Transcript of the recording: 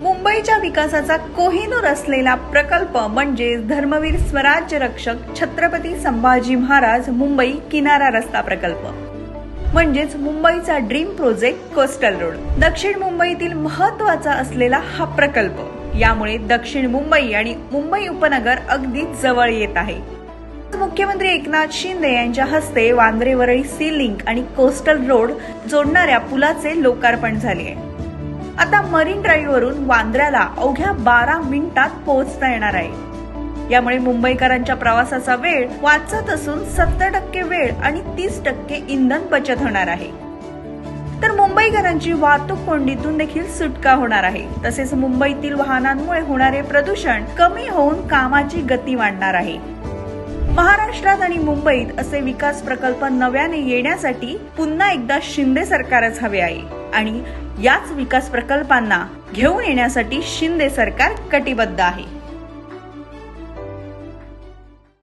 मुंबईच्या विकासाचा कोहिनूर असलेला प्रकल्प म्हणजे धर्मवीर स्वराज्य रक्षक छत्रपती संभाजी महाराज मुंबई किनारा रस्ता प्रकल्प. म्हणजेच मुंबईचा ड्रीम प्रोजेक्ट कोस्टल रोड. दक्षिण मुंबईतील महत्त्वाचा असलेला हा प्रकल्प. यामुळे दक्षिण मुंबई आणि मुंबई उपनगर अगदी जवळ येत आहे. मुख्यमंत्री एकनाथ शिंदे यांच्या हस्ते वांद्रे वरळी सी लिंक आणि कोस्टल रोड जोडणाऱ्या पुलाचे लोकार्पण झाले आहे. आता मरीन ड्राईव्ह वरून वांद्र्याला अवघ्या बारा मिनिटात पोहोचता येणार आहे. यामुळे मुंबईकरांच्या प्रवासाचा वेळ वाचत असून सत्तर टक्के वेळ आणि तीस टक्के इंधन बचत होणार आहे. तर मुंबईकरांची वाहतूक कोंडीतून देखील सुटका होणार आहे. तसेच मुंबईतील वाहनांमुळे होणारे प्रदूषण कमी होऊन कामाची गती वाढणार आहे. महाराष्ट्रात आणि मुंबईत असे विकास प्रकल्प नव्याने येण्यासाठी पुन्हा एकदा शिंदे सरकारच हवे आहे. आणि याच विकास प्रकल्पांना घेऊन येण्यासाठी शिंदे सरकार कटिबद्ध आहे.